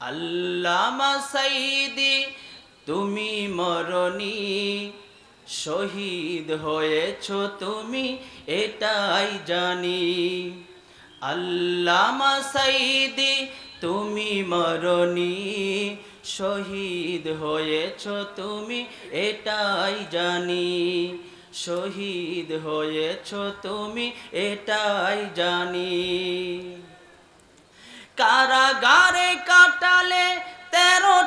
আল্লামা সাইদি, তুমি মরণি, শহীদ হয়েছ তুমি, এটাই জানি। আল্লামা সাইদি, তুমি মরণি, শহীদ হয়েছ তুমি, এটাই জানি। শহীদ হয়েছ তুমি, এটাই জানি।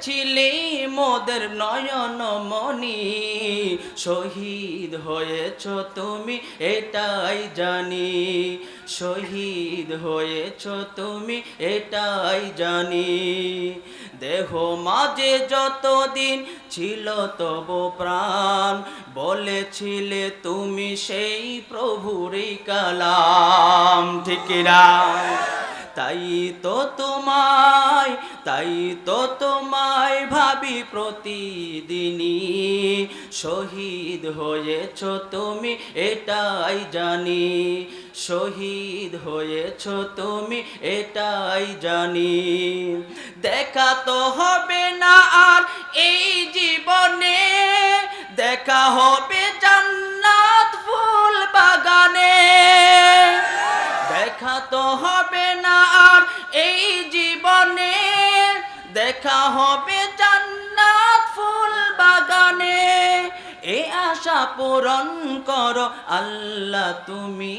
ছিলে মোদের নয়ন মনি শহীদ হয়েছ তুমি, এটাই জানি। শহীদ হয়েছ তুমি, এটাই জানি। দেহ মাঝে যতদিন ছিল তব প্রাণ, বলেছিলে তুমি সেই প্রভুরই কালাম। ঠিক না? তাই তো তোমায়, তাই তো তোমায় ভাবি প্রতিদিনই। শহীদ হয়েছ তুমি, এটাই জানি। শহীদ হয়েছ তুমি, এটাই জানি। দেখা তো হবে না আর এই জীবনে, দেখা হবে জান্নাত ফুল বাগানে। দেখা তো হবে এই জীবনে দেখা হবে জান্নাত ফুল বাগানে। এ আশা পূরণ করো আল্লাহ তুমি।